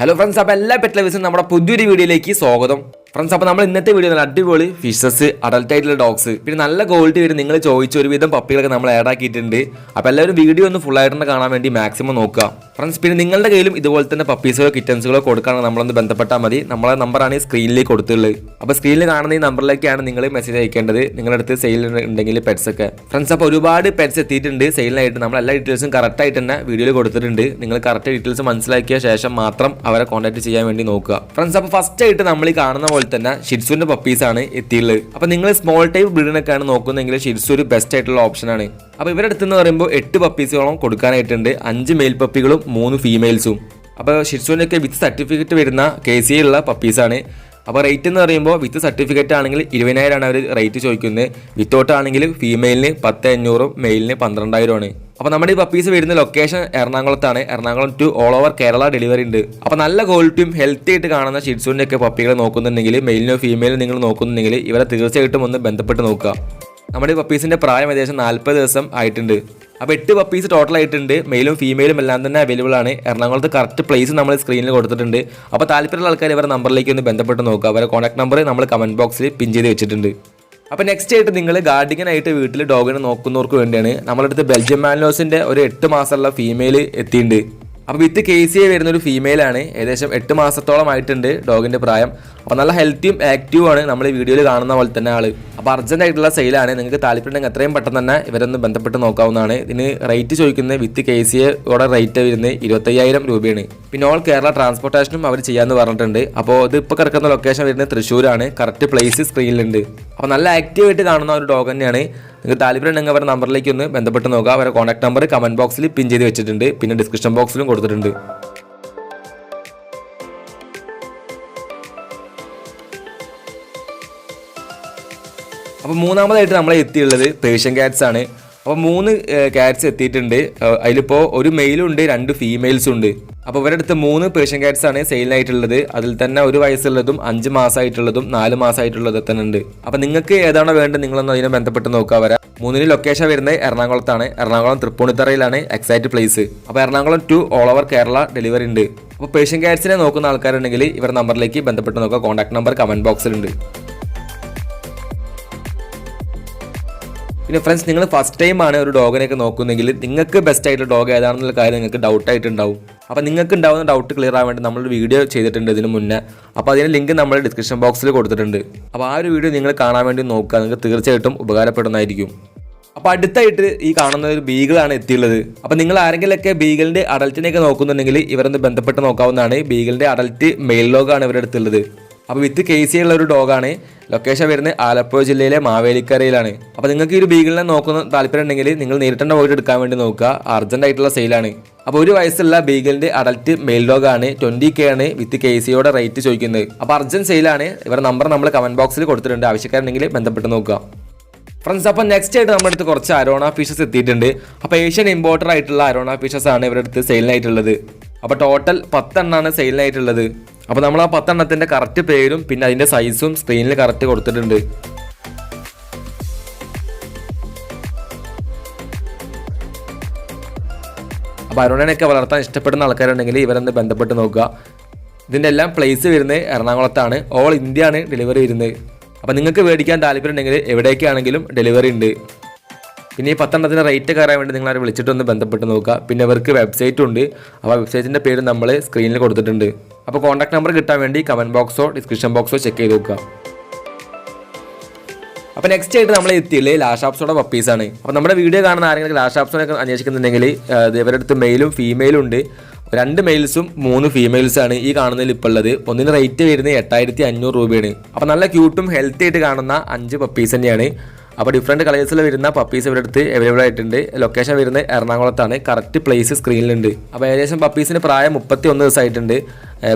Hello friends അപ്പോൾ എല്ലാ pet ലവേഴ്സും നമ്മുടെ പുതിയൊരു വീഡിയോയിലേക്ക് സ്വാഗതം. ഫ്രണ്ട്സ് അപ്പോൾ നമ്മൾ ഇന്നത്തെ വീഡിയോ നല്ല അടിപൊളി ഫിഷസ് അഡൽട്ട് ആയിട്ടുള്ള ഡോഗ്സ് പിന്നെ നല്ല ക്വാളിറ്റി വരും. നിങ്ങൾ ചോദിച്ച ഒരുവിധം പപ്പികളൊക്കെ നമ്മൾ ആഡ് ആക്കിയിട്ടുണ്ട്. അപ്പോൾ എല്ലാവരും വീഡിയോ ഒന്ന് ഫുൾ ആയിട്ട് കാണാൻ വേണ്ടി മാക്സിമം നോക്കുക. ഫ്രണ്ട്സ് പിന്നെ നിങ്ങളുടെ കയ്യിലും ഇതുപോലെ തന്നെ പപ്പീസുകളോ കിറ്റൻസുകളോ കൊടുക്കാനാണ് നമ്മളൊന്ന് ബന്ധപ്പെട്ടാൽ മതി. നമ്മളെ നമ്പറാണ് സ്ക്രീനിലേക്ക് കൊടുത്തുള്ളത് അപ്പോൾ സ്ക്രീനിൽ കാണുന്ന ഈ നമ്പറിലേക്കാണ് നിങ്ങൾ മെസ്സേജ് അയക്കേണ്ടത്. നിങ്ങളുടെ അടുത്ത് സെയിൽ ഉണ്ടെങ്കിൽ പെറ്റ്സ് ഒക്കെ. ഫ്രണ്ട്സ് അപ്പോൾ ഒരുപാട് പെറ്റ്സ് എത്തിയിട്ടുണ്ട്. സെയിലിനായിട്ട് നമ്മൾ എല്ലാ ഡീറ്റെയിൽസും കറക്റ്റായിട്ട് തന്നെ വീഡിയോയിൽ കൊടുത്തിട്ടുണ്ട്. നിങ്ങൾ കറക്റ്റ് ഡീറ്റെയിൽസ് മനസ്സിലാക്കിയ ശേഷം മാത്രം അവരെ കോൺടാക്ട് ചെയ്യാൻ വേണ്ടി നോക്കുക. ഫ്രണ്ട്സ് അപ്പോൾ ഫസ്റ്റ് ആയിട്ട് നമ്മൾ ഈ കാണുന്ന പോലെ തന്നെ ഷിറ്റ്സുവിന്റെ പപ്പീസ് ആണ് എത്തിയുള്ളത്. അപ്പോൾ നിങ്ങൾ സ്മോൾ ടൈപ്പ് ബ്രീഡിനൊക്കെയാണ് നോക്കുന്നതെങ്കിൽ ഷിറ്റ്സു ഒരു ബെസ്റ്റ് ആയിട്ടുള്ള ഓപ്ഷനാണ് അപ്പോൾ ഇവരുടെ അടുത്ത് എന്ന് പറയുമ്പോൾ എട്ട് പപ്പീസുകളും കൊടുക്കാനായിട്ടുണ്ട്. അഞ്ച് മെയിൽ പപ്പികളും മൂന്ന് ഫീമെയിൽസും അപ്പോൾ ഷിറ്റ്സുവിനൊക്കെ വിത്ത് സർട്ടിഫിക്കറ്റ് വരുന്ന കെ സി ഉള്ള പപ്പീസാണ് അപ്പോൾ റേറ്റ് എന്ന് പറയുമ്പോൾ വിത്ത് സർട്ടിഫിക്കറ്റ് ആണെങ്കിൽ ഇരുപതിനായിരമാണ് അവർ റേറ്റ് ചോദിക്കുന്നത്. വിത്തൗട്ട് ആണെങ്കിൽ ഫീമെയിലിന് പത്ത് അഞ്ഞൂറും മെയിലിന് പന്ത്രണ്ടായിരമാണ് അപ്പോൾ നമ്മുടെ ഈ പപ്പീസ് വരുന്ന ലൊക്കേഷൻ എറണാകുളത്താണ്. Ernakulam to all over Kerala delivery ഉണ്ട്. അപ്പോൾ നല്ല ക്വാളിറ്റിയും ഹെൽത്തി ആയിട്ട് കാണുന്ന ഷിറ്റ്സുവിന്റെ ഒക്കെ പപ്പികളെ നോക്കുന്നുണ്ടെങ്കിൽ മെയിലിനോ ഫീമെയിലോ നിങ്ങൾ നോക്കുന്നുണ്ടെങ്കിൽ ഇവരെ തീർച്ചയായിട്ടും ഒന്ന് ബന്ധപ്പെട്ട് നോക്കുക. നമ്മുടെ പപ്പീസിന്റെ പ്രായം ഏകദേശം നാൽപ്പത് ദിവസം ആയിട്ടുണ്ട്. അപ്പോൾ എട്ട് പപ്പീസ് ടോട്ടൽ ആയിട്ടുണ്ട്. മെയിലും ഫീമെയിലും എല്ലാം തന്നെ അവൈലബിൾ ആണ്. എറണാകുളത്ത് കറക്റ്റ് പ്ലേസ് നമ്മൾ സ്ക്രീനിൽ കൊടുത്തിട്ടുണ്ട്. അപ്പോൾ താല്പര്യമുള്ള ആൾക്കാർ ഇവരുടെ നമ്പറിലേക്ക് ഒന്ന് ബന്ധപ്പെട്ട് നോക്കുക അവരുടെ കോൺടാക്ട് നമ്പർ നമ്മൾ കമന്റ് ബോക്സിൽ പിൻ ചെയ്ത് വെച്ചിട്ടുണ്ട്. അപ്പോൾ നെക്സ്റ്റ് ആയിട്ട് നിങ്ങൾ ഗാർഡിങ്ങനായിട്ട് വീട്ടിൽ ഡോഗിനെ നോക്കുന്നവർക്ക് വേണ്ടിയാണ്. നമ്മളടുത്ത് ബെൽജിയം മാനോസിന്റെ ഒരു എട്ട് മാസമുള്ള ഫീമെയിൽ എത്തിയിട്ടുണ്ട്. അപ്പോൾ വിത്ത് കെ സി എ വരുന്ന ഒരു ഫീമെയിലാണ് ഏകദേശം എട്ട് മാസത്തോളം ആയിട്ടുണ്ട് ഡോഗിന്റെ പ്രായം. അപ്പോൾ നല്ല ഹെൽത്തിയും ആക്റ്റീവും ആണ് നമ്മൾ ഈ വീഡിയോയിൽ കാണുന്ന പോലെ തന്നെ ആൾ അപ്പോൾ അർജന്റായിട്ടുള്ള സെയിലാണ് നിങ്ങൾക്ക് താല്പര്യമുണ്ടെങ്കിൽ എത്രയും പെട്ടെന്ന് തന്നെ ഇവരൊന്ന് ബന്ധപ്പെട്ട് നോക്കാവുന്നതാണ്. ഇതിന് റേറ്റ് ചോദിക്കുന്നത് വിത്ത് കെ സി എയുടെ റേറ്റ് വരുന്നത് ഇരുപത്തയ്യായിരം രൂപയാണ്. പിന്നെ ഓൾ കേരള ട്രാൻസ്പോർട്ടേഷനും അവർ ചെയ്യാമെന്ന് പറഞ്ഞിട്ടുണ്ട്. അപ്പോൾ ഇത് ഇപ്പോൾ കിടക്കുന്ന ലൊക്കേഷൻ വരുന്നത് തൃശ്ശൂരാണ്. കറക്റ്റ് പ്ലേസ് സ്ക്രീനിലുണ്ട് അപ്പോൾ നല്ല ആക്റ്റീവായിട്ട് കാണുന്ന ഒരു ഡോഗ് തന്നെയാണ്. നിങ്ങൾക്ക് താല്പര്യം ഉണ്ടെങ്കിൽ അവരുടെ നമ്പറിലേക്ക് ഒന്ന് ബന്ധപ്പെട്ട് നോക്കുക. അവരുടെ കോൺടാക്ട് നമ്പർ കമന്റ് ബോക്സിൽ പിൻ ചെയ്ത് വെച്ചിട്ടുണ്ട്. പിന്നെ ഡിസ്ക്രിപ്ഷൻ ബോക്സിലും കൊടുത്തിട്ടുണ്ട്. അപ്പോൾ മൂന്നാമതായിട്ട് നമ്മളെ എത്തിയുള്ളത് പേഷ്യൻ ക്യാറ്റ്സ് ആണ്. അപ്പോൾ മൂന്ന് ക്യാറ്റ്സ് എത്തിയിട്ടുണ്ട്. അതിലിപ്പോൾ ഒരു മെയിലും ഉണ്ട് രണ്ട് ഫീമെയിൽസും ഉണ്ട്. അപ്പോൾ ഇവരുടെ അടുത്ത് മൂന്ന് പേഷ്യൻ കാറ്റ്സ് ആണ് സെയിലിനായിട്ടുള്ളത് അതിൽ തന്നെ ഒരു വയസ്സുള്ളതും അഞ്ച് മാസമായിട്ടുള്ളതും നാല് മാസമായിട്ടുള്ളതും തന്നെ ഉണ്ട്. അപ്പോൾ നിങ്ങൾക്ക് ഏതാണോ വേണ്ടത് നിങ്ങളൊന്ന് അതിനെ ബന്ധപ്പെട്ട് നോക്കുക വരാം. മൂന്നിന് ലൊക്കേഷൻ വരുന്നത് എറണാകുളത്താണ്. എറണാകുളം തൃപ്പൂണിത്തറയിലാണ് എക്സൈറ്റ് പ്ലേസ് അപ്പോൾ Ernakulam to all over Kerala delivery ഉണ്ട്. അപ്പോൾ പേഷ്യൻ കാറ്റ്സിനെ നോക്കുന്ന ആൾക്കാരുണ്ടെങ്കിൽ ഇവരുടെ നമ്പറിലേക്ക് ബന്ധപ്പെട്ട് നോക്കുക. കോൺടാക്ട് നമ്പർ കമന്റ് ബോക്സിലുണ്ട് പിന്നെ ഫ്രണ്ട്സ് നിങ്ങൾ ഫസ്റ്റ് ടൈം ആണ് ഒരു ഡോഗിനെയൊക്കെ നോക്കുന്നെങ്കിൽ നിങ്ങൾക്ക് ബെസ്റ്റ് ആയിട്ടുള്ള ഡോഗ് ഏതാണെന്നുള്ള കാര്യം നിങ്ങൾക്ക് ഡൗട്ട് ആയിട്ടുണ്ടാവും. അപ്പോൾ നിങ്ങൾക്ക് ഉണ്ടാവുന്ന ഡൗട്ട് ക്ലിയർ ആവാൻ വേണ്ടി നമ്മളൊരു വീഡിയോ ചെയ്തിട്ടുണ്ട് ഇതിന് മുന്നേ. അപ്പോൾ അതിന് ലിങ്ക് നമ്മൾ ഡിസ്ക്രിപ്ഷൻ ബോക്സിൽ കൊടുത്തിട്ടുണ്ട്. അപ്പോൾ ആ ഒരു വീഡിയോ നിങ്ങൾ കാണാൻ വേണ്ടി നോക്കുക. നിങ്ങൾക്ക് തീർച്ചയായിട്ടും ഉപകാരപ്പെടുന്നതായിരിക്കും. അപ്പോൾ അടുത്തായിട്ട് ഈ കാണുന്ന ഒരു ബീഗിളാണ് എത്തിയുള്ളത്. അപ്പോൾ നിങ്ങൾ ആരെങ്കിലുമൊക്കെ ബീഗിളിന്റെ അഡൽറ്റിനെയൊക്കെ നോക്കുന്നുണ്ടെങ്കിൽ ഇവരൊന്ന് ബന്ധപ്പെട്ട് നോക്കാവുന്നതാണ്. ബീഗിളിന്റെ അഡൽറ്റ് മെയിൽ ലോഗാണ് ഇവരുടെ അടുത്തുള്ളത്. അപ്പോൾ വിത്ത് കെ സി ഉള്ള ഒരു ഡോഗാണ്. ലൊക്കേഷൻ വരുന്നത് ആലപ്പുഴ ജില്ലയിലെ മാവേലിക്കരയിലാണ്. അപ്പോൾ നിങ്ങൾക്ക് ഈ ഒരു ബീഗിളിനെ നോക്കുന്ന താല്പര്യം ഉണ്ടെങ്കിൽ നിങ്ങൾ നേരിട്ട് തന്നെ പോയിട്ട് എടുക്കാൻ വേണ്ടി നോക്കുക. അർജന്റ് ആയിട്ടുള്ള സെയിലാണ് അപ്പോൾ ഒരു വയസ്സുള്ള ബീഗലിന്റെ അഡൽറ്റ് മെയിൽ ഡോഗാണ് ട്വന്റി കെ ആണ് വിത്ത് കെ സിയോടെ റേറ്റ് ചോദിക്കുന്നത് അപ്പോൾ അർജന്റ് സെയിലാണ് ഇവരുടെ നമ്പർ നമ്മൾ കമന്റ് ബോക്സിൽ കൊടുത്തിട്ടുണ്ട്. ആവശ്യക്കാരുണ്ടെങ്കിൽ ബന്ധപ്പെട്ട് നോക്കുക. ഫ്രണ്ട്സ് അപ്പോൾ നെക്സ്റ്റ് ആയിട്ട് നമ്മുടെ അടുത്ത് കുറച്ച് അരോണ ഫിഷസ് എത്തിയിട്ടുണ്ട്. അപ്പോൾ ഏഷ്യൻ ഇമ്പോർട്ടർ ആയിട്ടുള്ള അരോണ ഫിഷസ് ആണ് ഇവരുടെ അടുത്ത് സെയിലിനായിട്ടുള്ളത് അപ്പോൾ ടോട്ടൽ പത്തെണ്ണമാണ് സെയിലിനായിട്ടുള്ളത് അപ്പോൾ നമ്മൾ ആ പത്തെണ്ണത്തിന്റെ കറക്റ്റ് പേരും പിന്നെ അതിന്റെ സൈസും സ്ക്രീനിൽ കറക്റ്റ് കൊടുത്തിട്ടുണ്ട്. അപ്പോൾ അരുണനെയൊക്കെ വളർത്താൻ ഇഷ്ടപ്പെടുന്ന ആൾക്കാരുണ്ടെങ്കിൽ ഇവരൊന്ന് ബന്ധപ്പെട്ട് നോക്കുക. ഇതിന്റെ എല്ലാം പ്ലേസ് വരുന്നത് എറണാകുളത്താണ്. ഓൾ ഇന്ത്യ ആണ് ഡെലിവറി വരുന്നത്. അപ്പോൾ നിങ്ങൾക്ക് മേടിക്കാൻ താല്പര്യം ഉണ്ടെങ്കിൽ എവിടേക്കാണെങ്കിലും ഡെലിവറി ഉണ്ട്. പിന്നെ ഈ പത്തെണ്ണത്തിന്റെ റേറ്റ് കയറാൻ വേണ്ടി നിങ്ങൾ അവരെ വിളിച്ചിട്ടൊന്ന് ബന്ധപ്പെട്ട് നോക്കുക. പിന്നെ ഇവർക്ക് വെബ്സൈറ്റ് ഉണ്ട്. അപ്പോൾ വെബ്സൈറ്റിന്റെ പേര് നമ്മൾ സ്ക്രീനിൽ കൊടുത്തിട്ടുണ്ട്. അപ്പോൾ കോൺടാക്ട് നമ്പർ കിട്ടാൻ വേണ്ടി കമന്റ് ബോക്സോ ഡിസ്ക്രിപ്ഷൻ ബോക്സോ ചെക്ക് ചെയ്ത് നോക്കുക. അപ്പോൾ നെക്സ്റ്റ് ആയിട്ട് നമ്മൾ എത്തിയില്ലേ ലാഷ് ആപ്സോടെ പപ്പീസാണ് അപ്പോൾ നമ്മുടെ വീഡിയോ കാണുന്ന ആരെങ്കിലും ലാഷ് ആപ്സോനൊക്കെ അന്വേഷിക്കുന്നുണ്ടെങ്കിൽ ഇവരുടെ അടുത്ത് മെയിലും ഫീമെയിലും ഉണ്ട്. രണ്ട് മെയിൽസും മൂന്ന് ഫീമെയിൽസാണ് ഈ കാണുന്നതിൽ ഇപ്പോൾ ഉള്ളത്. ഒന്നിന് റേറ്റ് വരുന്നത് എട്ടായിരത്തി അഞ്ഞൂറ് രൂപയാണ്. അപ്പോൾ നല്ല ക്യൂട്ടും ഹെൽത്തി ആയിട്ട് കാണുന്ന അഞ്ച് പപ്പീസ് തന്നെയാണ്. അപ്പോൾ ഡിഫറെന്റ് കളേഴ്സിൽ വരുന്ന പപ്പീസ് ഇവരുടെ അടുത്ത് അവൈലബിൾ ആയിട്ടുണ്ട്. ലൊക്കേഷൻ വരുന്നത് എറണാകുളത്താണ്. കറക്റ്റ് പ്ലേസ് സ്ക്രീനിലുണ്ട് അപ്പോൾ ഏകദേശം പപ്പീസിന് പ്രായം മുപ്പത്തി ഒന്ന് ദിവസമായിട്ടുണ്ട്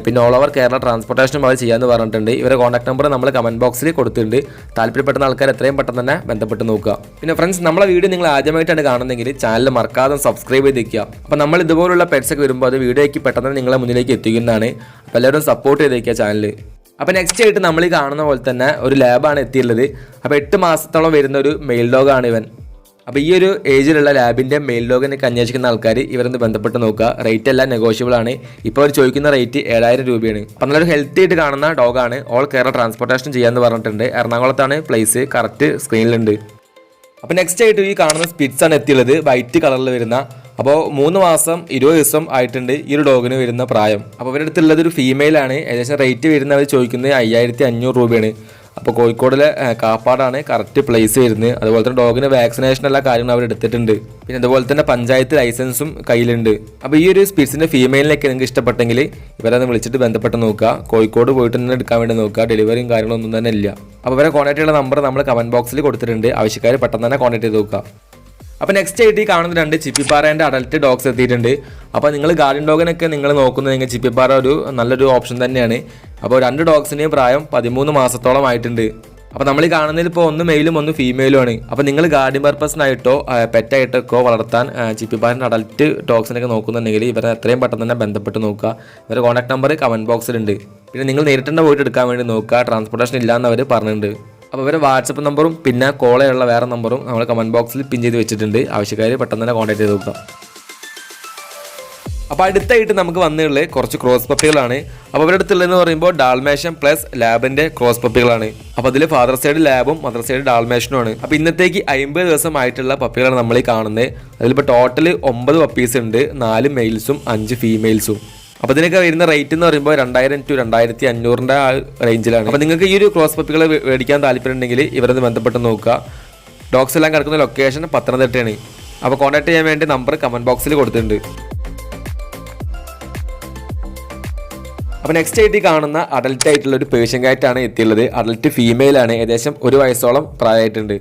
പിന്നെ ഓൾ ഓവർ കേരള ട്രാൻസ്പോർട്ടേഷനും അവർ ചെയ്യാമെന്ന് പറഞ്ഞിട്ടുണ്ട്. ഇവരുടെ കോൺടാക്ട് നമ്പർ നമ്മൾ കമന്റ് ബോക്സിൽ കൊടുത്തിട്ടുണ്ട്. താല്പര്യപ്പെടുന്ന ആൾക്കാർ എത്രയും പെട്ടെന്ന് തന്നെ ബന്ധപ്പെട്ട് നോക്കുക. പിന്നെ ഫ്രണ്ട്സ് നമ്മളെ വീഡിയോ നിങ്ങൾ ആദ്യമായിട്ടാണ് കാണുന്നതെങ്കിൽ ചാനൽ മറക്കാതെ സബ്സ്ക്രൈബ് ചെയ്ത് നിൽക്കുക അപ്പോൾ നമ്മൾ ഇതുപോലുള്ള പെറ്റ്സ് ഒക്കെ വരുമ്പോൾ അത് വീഡിയോയ്ക്ക് പെട്ടെന്ന് നിങ്ങളെ മുന്നിലേക്ക് എത്തിക്കുന്നതാണ്. അപ്പോൾ എല്ലാവരും സപ്പോർട്ട് ചെയ്തേക്കുക ചാനൽ അപ്പോൾ നെക്സ്റ്റ് ആയിട്ട് നമ്മൾ ഈ കാണുന്ന പോലെ തന്നെ ഒരു ലാബാണ് എത്തിയുള്ളത് അപ്പോൾ എട്ട് മാസത്തോളം വരുന്ന ഒരു മെയിൽ ഡോഗാണ് ഇവൻ. അപ്പോൾ ഈ ഒരു ഏജിലുള്ള ലാബിന്റെ മെയിൽ ഡോഗിനൊക്കെ അന്വേഷിക്കുന്ന ആൾക്കാർ ഇവരൊന്ന് ബന്ധപ്പെട്ട് നോക്കുക. റേറ്റ് എല്ലാം നെഗോഷ്യബിൾ ആണ്. ഇപ്പോൾ അവർ ചോദിക്കുന്ന റേറ്റ് ഏഴായിരം രൂപയാണ്. അപ്പോൾ നല്ലൊരു ഹെൽത്തി ആയിട്ട് കാണുന്ന ഡോഗാണ് ഓൾ കേരള ട്രാൻസ്പോർട്ടേഷൻ ചെയ്യാമെന്ന് പറഞ്ഞിട്ടുണ്ട്. എറണാകുളത്താണ് പ്ലേസ് കറക്റ്റ് സ്ക്രീനിലുണ്ട് അപ്പോൾ നെക്സ്റ്റ് ആയിട്ട് ഈ കാണുന്ന സ്പിറ്റ്സ് ആണ് എത്തിയുള്ളത് വൈറ്റ് കളറിൽ വരുന്ന അപ്പോൾ മൂന്ന് മാസം ഇരുപത് ദിവസം ആയിട്ടുണ്ട് ഈ ഒരു ഡോഗിന് വരുന്ന പ്രായം. അപ്പോൾ ഇവരുടെ അടുത്തുള്ളത് ഒരു ഫീമെയിലാണ് ഏകദേശം റേറ്റ് വരുന്നവർ ചോദിക്കുന്നത് അയ്യായിരത്തി അഞ്ഞൂറ് രൂപയാണ്. അപ്പോൾ കോഴിക്കോടിലെ കാപ്പാടാണ് കറക്റ്റ് പ്ലേസ് വരുന്നത്. അതുപോലെ തന്നെ ഡോഗിന് വാക്സിനേഷൻ എല്ലാ കാര്യങ്ങളും അവർ എടുത്തിട്ടുണ്ട്. പിന്നെ അതുപോലെ തന്നെ പഞ്ചായത്ത് ലൈസൻസും കയ്യിലുണ്ട്. അപ്പോൾ ഈ ഒരു സ്പീഡ്സിന്റെ ഫീമെയിലിനൊക്കെ നിങ്ങൾക്ക് ഇഷ്ടപ്പെട്ടെങ്കിൽ ഇവരെ ഒന്ന് വിളിച്ചിട്ട് ബന്ധപ്പെട്ട് നോക്കുക. കോഴിക്കോട് പോയിട്ട് തന്നെ എടുക്കാൻ വേണ്ടി നോക്കുക. ഡെലിവറിയും കാര്യങ്ങളൊന്നും തന്നെ ഇല്ല. അപ്പോൾ ഇവരെ കോൺടാക്ട് ചെയ്യുന്ന നമ്പർ നമ്മൾ കമന്റ് ബോക്സിൽ കൊടുത്തിട്ടുണ്ട്. ആവശ്യക്കാർ പെട്ടെന്ന് തന്നെ കോൺടാക്ട് ചെയ്ത് നോക്കുക. അപ്പോൾ നെക്സ്റ്റ് ആയിട്ട് ഈ കാണുന്ന രണ്ട് ചിപ്പിപ്പാറേന്റെ അഡൽട്ട് ഡോഗ്സ് എത്തിയിട്ടുണ്ട്. അപ്പോൾ നിങ്ങൾ ഗാർഡൻ ഡോഗിനൊക്കെ നിങ്ങൾ നോക്കുന്നതെങ്കിൽ ചിപ്പിപ്പാറ ഒരു നല്ലൊരു ഓപ്ഷൻ തന്നെയാണ്. അപ്പോൾ രണ്ട് ഡോഗ്സിന്റെയും പ്രായം പതിമൂന്ന് മാസത്തോളം ആയിട്ടുണ്ട്. അപ്പോൾ നമ്മൾ കാണുന്നതിൽ ഇപ്പോൾ ഒന്ന് മെയിലും ഒന്ന് ഫീമെയിലും ആണ്. അപ്പോൾ നിങ്ങൾ ഗാർഡൻ പർപ്പസിനായിട്ടോ പെറ്റായിട്ടൊക്കെ വളർത്താൻ ചിപ്പിപ്പാറിന്റെ അഡൽട്ട് ഡോഗ്സിനൊക്കെ നോക്കുന്നുണ്ടെങ്കിൽ ഇവരെ എത്രയും പെട്ടെന്ന് തന്നെ ബന്ധപ്പെട്ട് നോക്കുക. ഇവരുടെ കോൺടാക്ട് നമ്പർ കമന്റ് ബോക്സിലുണ്ട് പിന്നെ നിങ്ങൾ നേരിട്ട് തന്നെ പോയിട്ട് എടുക്കാൻ വേണ്ടി നോക്കുക. ട്രാൻസ്പോർട്ടേഷൻ അവർ പറഞ്ഞിട്ടുണ്ട്. അപ്പോൾ ഇവരെ വാട്സപ്പ് നമ്പറും പിന്നെ കോളേയുള്ള വേറെ നമ്പറും നമ്മൾ കമന്റ് ബോക്സിൽ പിൻ ചെയ്ത് വെച്ചിട്ടുണ്ട്. ആവശ്യക്കാർ പെട്ടെന്ന് തന്നെ കോൺടാക്ട് ചെയ്ത് നോക്കാം അപ്പോൾ അടുത്തായിട്ട് നമുക്ക് വന്നിട്ടുള്ളത് കുറച്ച് ക്രോസ് പപ്പികളാണ് അപ്പോൾ അവരുടെ അടുത്തുള്ളതെന്ന് പറയുമ്പോൾ ഡാൽമേഷൻ പ്ലസ് ലാബിന്റെ ക്രോസ് പപ്പികളാണ് അപ്പോൾ അതിൽ ഫാദർ സൈഡ് ലാബും മദർ സൈഡ് ഡാൽമേഷനും ആണ്. അപ്പോൾ ഇന്നത്തേക്ക് അമ്പത് ദിവസം ആയിട്ടുള്ള പപ്പികളാണ് നമ്മൾ ഈ കാണുന്നത്. അതിലിപ്പോൾ ടോട്ടൽ ഒമ്പത് പപ്പീസ് ഉണ്ട്. നാല് മെയിൽസും അഞ്ച് ഫീമെയിൽസും അപ്പോൾ ഇതിനൊക്കെ വരുന്ന റേറ്റ് എന്ന് പറയുമ്പോൾ രണ്ടായിരം ടു രണ്ടായിരത്തി അഞ്ഞൂറിന്റെ ആ റേഞ്ചിലാണ് അപ്പോൾ നിങ്ങൾക്ക് ഈ ഒരു ക്രോസ് പപ്പികളെ മേടിക്കാൻ താല്പര്യമുണ്ടെങ്കിൽ ഇവരൊന്ന് ബന്ധപ്പെട്ട് നോക്കുക. ഡോഗ്സ് എല്ലാം കിടക്കുന്ന ലൊക്കേഷൻ പത്തനംതിട്ടയാണ്. അപ്പോൾ കോൺടാക്ട് ചെയ്യാൻ വേണ്ടി നമ്പർ കമന്റ് ബോക്സിൽ കൊടുത്തിട്ടുണ്ട്. അപ്പോൾ നെക്സ്റ്റ് ആയിട്ട് കാണുന്ന അഡൽട്ട് ആയിട്ടുള്ള ഒരു പേഷ്യൻ കാറ്റാണ് എത്തിയുള്ളത്. അഡൽട്ട് ഫീമെയിൽ ആണ്. ഏകദേശം ഒരു വയസ്സോളം പ്രായമായിട്ടുണ്ട്.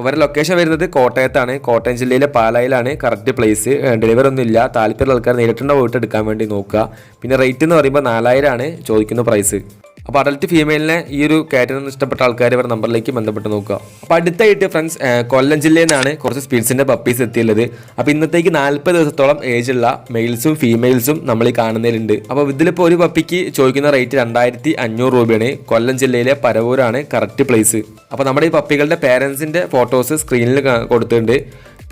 അവരുടെ ലൊക്കേഷൻ വരുന്നത് കോട്ടയത്താണ്. കോട്ടയം ജില്ലയിലെ പാലായിലാണ്. കറക്റ്റ് പ്ലേസ് ഡെലിവറി ഒന്നും ഇല്ല താല്പര്യമുള്ള ആൾക്കാർ നേരിട്ടുണ്ടോ പോയിട്ട് എടുക്കാൻ വേണ്ടി നോക്കുക. പിന്നെ റേറ്റ് എന്ന് പറയുമ്പോൾ നാലായിരമാണ് ചോദിക്കുന്ന പ്രൈസ് അപ്പോൾ അഡൽട്ട് ഫീമെയിലിനെ ഈ ഒരു കാറ്ററിന് ഇഷ്ടപ്പെട്ട ആൾക്കാർ ഇവരുടെ നമ്പറിലേക്ക് ബന്ധപ്പെട്ട് നോക്കുക. അപ്പോൾ അടുത്തായിട്ട് ഫ്രണ്ട്സ് കൊല്ലം ജില്ലയിൽ നിന്നാണ് കുറച്ച് സ്പീഡ്സിന്റെ പപ്പീസ് എത്തിയുള്ളത്. അപ്പോൾ ഇന്നത്തേക്ക് നാൽപ്പത് ദിവസത്തോളം ഏജുള്ള മെയിൽസും ഫീമെയിൽസും നമ്മൾ ഈ കാണുന്നതിലുണ്ട്. അപ്പോൾ ഇതിലിപ്പോൾ ഒരു പപ്പിക്ക് ചോദിക്കുന്ന റേറ്റ് രണ്ടായിരത്തി അഞ്ഞൂറ് രൂപയാണ്. കൊല്ലം ജില്ലയിലെ പരവൂരാണ് കറക്റ്റ് പ്ലേസ് അപ്പോൾ നമ്മുടെ ഈ പപ്പികളുടെ പേരൻസിന്റെ ഫോട്ടോസ് സ്ക്രീനിൽ കൊടുത്തിട്ടുണ്ട്.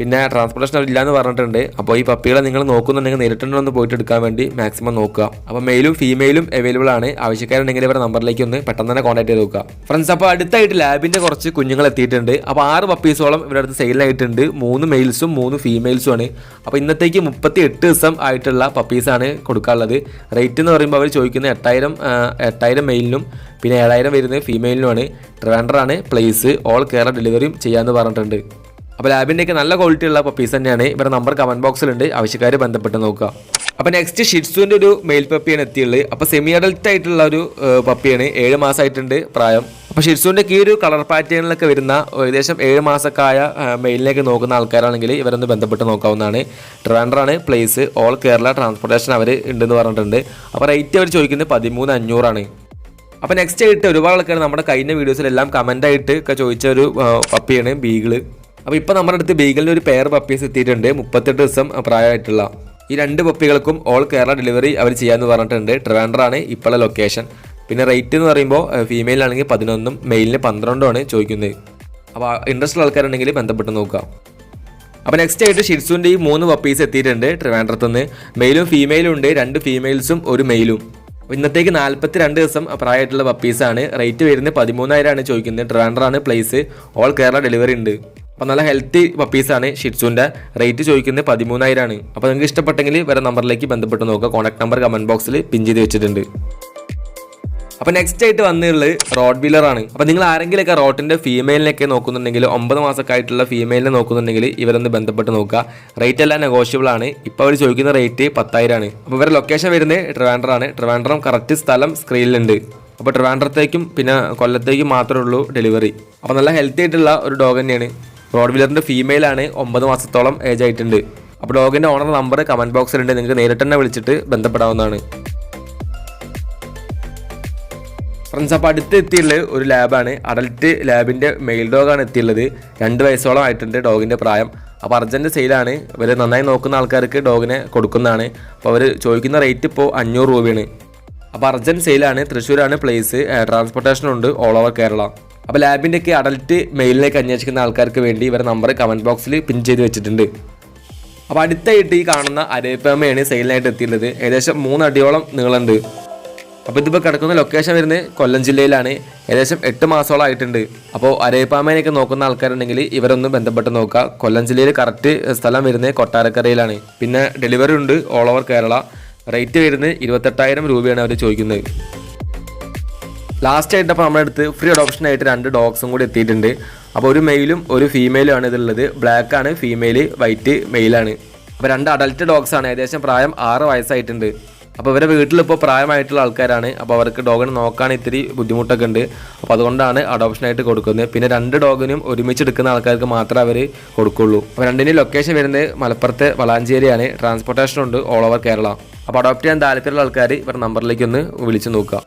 പിന്നെ ട്രാൻസ്പോർട്ടേഷൻ അവരില്ല എന്ന് പറഞ്ഞിട്ടുണ്ട്. അപ്പോൾ ഈ പപ്പികളെ നിങ്ങൾ നോക്കുന്നുണ്ടെങ്കിൽ നേരിട്ടുണ്ടോ ഒന്ന് പോയിട്ട് എടുക്കാൻ വേണ്ടി മാക്സിമം നോക്കുക. അപ്പോൾ മെയിലും ഫീമെയിലും അവൈലബിൾ ആണ്. ആവശ്യക്കാരുണ്ടെങ്കിൽ ഇവരുടെ നമ്പറിലേക്ക് ഒന്ന് പെട്ടെന്ന് തന്നെ കോൺടാക്ട് ചെയ്ത് നോക്കുക. ഫ്രണ്ട്സ് അപ്പോൾ അടുത്തായിട്ട് ലാബിന്റെ കുറച്ച് കുഞ്ഞുങ്ങൾ എത്തിയിട്ടുണ്ട്. അപ്പോൾ ആറ് പപ്പീസോളം ഇവരുടെ അടുത്ത് സെയിലായിട്ടുണ്ട് മൂന്ന് മെയിൽസും മൂന്ന് ഫീമെയിൽസും ആണ്. അപ്പോൾ ഇന്നത്തേക്ക് മുപ്പത്തി എട്ട് ദിവസം ആയിട്ടുള്ള പപ്പീസാണ് കൊടുക്കാനുള്ളത്. റേറ്റ് എന്ന് പറയുമ്പോൾ അവർ ചോദിക്കുന്നത് എട്ടായിരം എട്ടായിരം മെയിലിനും പിന്നെ ഏഴായിരം വരുന്നത് ഫീമെയിലിനുമാണ് ട്രിവാൻഡറാണ് പ്ലേസ് ഓൾ കേരള ഡെലിവറിയും ചെയ്യാമെന്ന് പറഞ്ഞിട്ടുണ്ട്. അപ്പോൾ ലാബിന്റെയൊക്കെ നല്ല ക്വാളിറ്റി ഉള്ള പപ്പീസ് തന്നെയാണ്. ഇവരുടെ നമ്പർ കമന്റ് ബോക്സിലുണ്ട് ആവശ്യക്കാർ ബന്ധപ്പെട്ട് നോക്കുക. അപ്പോൾ നെക്സ്റ്റ് ഷിറ്റ്സുവിന്റെ ഒരു മെയിൽ പപ്പിയാണ് എത്തിയുള്ളത്. അപ്പോൾ സെമി അഡൽട്ട് ആയിട്ടുള്ള ഒരു പപ്പിയാണ് ഏഴ് മാസമായിട്ടുണ്ട് പ്രായം. അപ്പോൾ ഷിറ്റ്സുവിന്റെ ഈ ഒരു കളർ പാറ്റേണിലൊക്കെ വരുന്ന ഏകദേശം ഏഴ് മാസക്കായ മെയിലിലേക്ക് നോക്കുന്ന ആൾക്കാരാണെങ്കിൽ ഇവരൊന്ന് ബന്ധപ്പെട്ട് നോക്കാവുന്നതാണ്. ട്രിവാൻഡറാണ് പ്ലേസ് ഓൾ കേരള ട്രാൻസ്പോർട്ടേഷൻ അവർ ഉണ്ടെന്ന് പറഞ്ഞിട്ടുണ്ട്. അപ്പോൾ റേറ്റ് അവർ ചോദിക്കുന്നത് പതിമൂന്ന് അഞ്ഞൂറാണ്. അപ്പോൾ നെക്സ്റ്റ് ആയിട്ട് ഒരുപാട് ആൾക്കാർ നമ്മുടെ കഴിഞ്ഞ വീഡിയോസിലെല്ലാം കമന്റ് ആയിട്ട് ഒക്കെ ചോദിച്ച ഒരു പപ്പിയാണ് ബീഗിൾ. അപ്പോൾ ഇപ്പോൾ നമ്മുടെ അടുത്ത് ബീഗലിന് ഒരു പെയർ പപ്പീസ് എത്തിയിട്ടുണ്ട്. മുപ്പത്തെട്ട് ദിവസം പ്രായമായിട്ടുള്ള. ഈ രണ്ട് പപ്പികൾക്കും ഓൾ കേരള ഡെലിവറി അവർ ചെയ്യാമെന്ന് പറഞ്ഞിട്ടുണ്ട്. ട്രിവാൻഡറാണ് ഇപ്പോഴുള്ള ലൊക്കേഷൻ പിന്നെ റേറ്റ് എന്ന് പറയുമ്പോൾ ഫീമെയിലാണെങ്കിൽ പതിനൊന്നും മെയിലിന് പന്ത്രണ്ടുമാണ് ചോദിക്കുന്നത്. അപ്പോൾ ഇൻട്രസ്റ്റ് ഉള്ള ആൾക്കാരുണ്ടെങ്കിൽ ബന്ധപ്പെട്ട് നോക്കാം. അപ്പോൾ നെക്സ്റ്റ് ആയിട്ട് ഷിർസുവിന്റെ ഈ മൂന്ന് പപ്പീസ് എത്തിയിട്ടുണ്ട് ട്രിവാൻഡ്രത്തു നിന്ന് മെയിലും ഫീമെയിലും ഉണ്ട്. രണ്ട് ഫീമെയിൽസും ഒരു മെയിലും ഇന്നത്തേക്ക് നാൽപ്പത്തി രണ്ട് ദിവസം പ്രായമായിട്ടുള്ള പപ്പീസാണ് റേറ്റ് വരുന്നത് പതിമൂന്നായിരമാണ് ചോദിക്കുന്നത്. ട്രിവാൻഡ്രാണ് പ്ലേസ് ഓൾ കേരള ഡെലിവറി ഉണ്ട്. അപ്പോൾ നല്ല ഹെൽത്തി പപ്പീസാണ് ഷിറ്റ്സുവിന്റെ റേറ്റ് ചോദിക്കുന്നത് പതിമൂന്നായിരമാണ് അപ്പോൾ നിങ്ങൾക്ക് ഇഷ്ടപ്പെട്ടെങ്കിൽ വേറെ നമ്പറിലേക്ക് ബന്ധപ്പെട്ട് നോക്കുക. കോൺടാക്ട് നമ്പർ കമന്റ് ബോക്സിൽ പിൻ ചെയ്ത് വെച്ചിട്ടുണ്ട്. അപ്പോൾ നെക്സ്റ്റ് ആയിട്ട് വന്നിട്ടുള്ളത് റോഡ് വീലറാണ് അപ്പോൾ നിങ്ങൾ ആരെങ്കിലുമൊക്കെ റോട്ടിന്റെ ഫീമെയിലിനൊക്കെ നോക്കുന്നുണ്ടെങ്കിൽ ഒമ്പത് മാസമൊക്കെ ആയിട്ടുള്ള ഫീമെയിലിനെ നോക്കുന്നുണ്ടെങ്കിൽ ഇവരൊന്ന് ബന്ധപ്പെട്ട് നോക്കുക. റേറ്റ് എല്ലാം നെഗോഷ്യബിൾ ആണ്. ഇപ്പോൾ അവർ ചോദിക്കുന്ന റേറ്റ് പത്തായിരമാണ് അപ്പോൾ ഇവരുടെ ലൊക്കേഷൻ വരുന്നത് ട്രിവാൻഡ്രാണ് ട്രിവാൻഡ്രം കറക്റ്റ് സ്ഥലം സ്ക്രീനിലുണ്ട് അപ്പോൾ ട്രിവാൻഡ്രത്തേക്കും പിന്നെ കൊല്ലത്തേക്കും മാത്രമേ ഉള്ളൂ ഡെലിവറി അപ്പോൾ നല്ല ഹെൽത്തി ആയിട്ടുള്ള ഒരു ഡോഗ് തന്നെയാണ്. റോഡ് വീലറിന്റെ ഫീമെയിലാണ് ഒമ്പത് മാസത്തോളം ഏജ് ആയിട്ടുണ്ട്. അപ്പോൾ ഡോഗിന്റെ ഓണർ നമ്പർ കമന്റ് ബോക്സിലുണ്ട് നിങ്ങൾക്ക് നേരിട്ട് തന്നെ വിളിച്ചിട്ട് ബന്ധപ്പെടാവുന്നതാണ്. ഫ്രണ്ട്സ് അപ്പോൾ അടുത്ത് എത്തിയുള്ളത് ഒരു ലാബാണ് അഡൽട്ട് ലാബിന്റെ മെയിൽ ഡോഗാണ് എത്തിയുള്ളത്. രണ്ട് വയസ്സോളം ആയിട്ടുണ്ട് ഡോഗിന്റെ പ്രായം. അപ്പോൾ അർജന്റ് സെയിലാണ് ഇവർ നന്നായി നോക്കുന്ന ആൾക്കാർക്ക് ഡോഗിനെ കൊടുക്കുന്നതാണ്. അപ്പോൾ അവർ ചോദിക്കുന്ന റേറ്റ് ഇപ്പോൾ അഞ്ഞൂറ് രൂപയാണ്. അപ്പോൾ അർജന്റ് സെയിലാണ് തൃശ്ശൂരാണ് പ്ലേസ് ട്രാൻസ്പോർട്ടേഷൻ ഉണ്ട് ഓൾ ഓവർ കേരള. അപ്പോൾ ലാബിന്റെയൊക്കെ അഡൽട്ട് മെയിലിലേക്ക് അന്വേഷിക്കുന്ന ആൾക്കാർക്ക് വേണ്ടി ഇവരുടെ നമ്പർ കമന്റ് ബോക്സിൽ പിൻ ചെയ്ത് വെച്ചിട്ടുണ്ട്. അപ്പോൾ അടുത്തായിട്ട് ഈ കാണുന്ന അരേപ്പമ്മയാണ് സെയിലിനായിട്ട് എത്തിയിട്ടുള്ളത്. ഏകദേശം മൂന്നടിയോളം നീളമുണ്ട്. അപ്പോൾ ഇതിപ്പോൾ കിടക്കുന്ന ലൊക്കേഷൻ വരുന്നത് കൊല്ലം ജില്ലയിലാണ്. ഏകദേശം എട്ട് മാസത്തോളം ആയിട്ടുണ്ട്. അപ്പോൾ അരേപ്പാമേനെയൊക്കെ നോക്കുന്ന ആൾക്കാരുണ്ടെങ്കിൽ ഇവരൊന്ന് ബന്ധപ്പെട്ട് നോക്കുക. കൊല്ലം ജില്ലയിൽ കറക്റ്റ് സ്ഥലം വരുന്നത് കൊട്ടാരക്കരയിലാണ്. പിന്നെ ഡെലിവറി ഉണ്ട് ഓൾ ഓവർ കേരള. റേറ്റ് വരുന്നത് ഇരുപത്തെട്ടായിരം രൂപയാണ് അവർ ചോദിക്കുന്നത്. ലാസ്റ്റ് ആയിട്ട് അപ്പോൾ നമ്മുടെ അടുത്ത് ഫ്രീ അഡോപ്ഷൻ ആയിട്ട് രണ്ട് ഡോഗ്സും കൂടി എത്തിയിട്ടുണ്ട്. അപ്പോൾ ഒരു മെയിലും ഒരു ഫീമെയിലും ആണ് ഇതുള്ളത് ബ്ലാക്ക് ആണ് ഫീമെയിൽ വൈറ്റ് മെയിലാണ് അപ്പോൾ രണ്ട് അഡൽട്ട് ഡോഗ്സ് ആണ്. ഏകദേശം പ്രായം ആറ് വയസ്സായിട്ടുണ്ട്. അപ്പോൾ ഇവരെ വീട്ടിലിപ്പോൾ പ്രായമായിട്ടുള്ള ആൾക്കാരാണ്. അപ്പോൾ അവർക്ക് ഡോഗിനെ നോക്കാൻ ഇത്തിരി ബുദ്ധിമുട്ടൊക്കെ ഉണ്ട്. അപ്പോൾ അതുകൊണ്ടാണ് അഡോപ്ഷൻ ആയിട്ട് കൊടുക്കുന്നത്. പിന്നെ രണ്ട് ഡോഗിനും ഒരുമിച്ച് എടുക്കുന്ന ആൾക്കാർക്ക് മാത്രമേ അവർ കൊടുക്കുള്ളൂ. അപ്പോൾ രണ്ടിനും ലൊക്കേഷൻ വരുന്നത് മലപ്പുറത്തെ വളാഞ്ചേരിയാണ്. ട്രാൻസ്പോർട്ടേഷൻ ഉണ്ട് ഓൾ ഓവർ കേരള. അപ്പോൾ അഡോപ്റ്റ് ചെയ്യാൻ താല്പര്യമുള്ള ആൾക്കാർ ഇവരുടെ നമ്പറിലേക്ക് ഒന്ന് വിളിച്ച് നോക്കുക.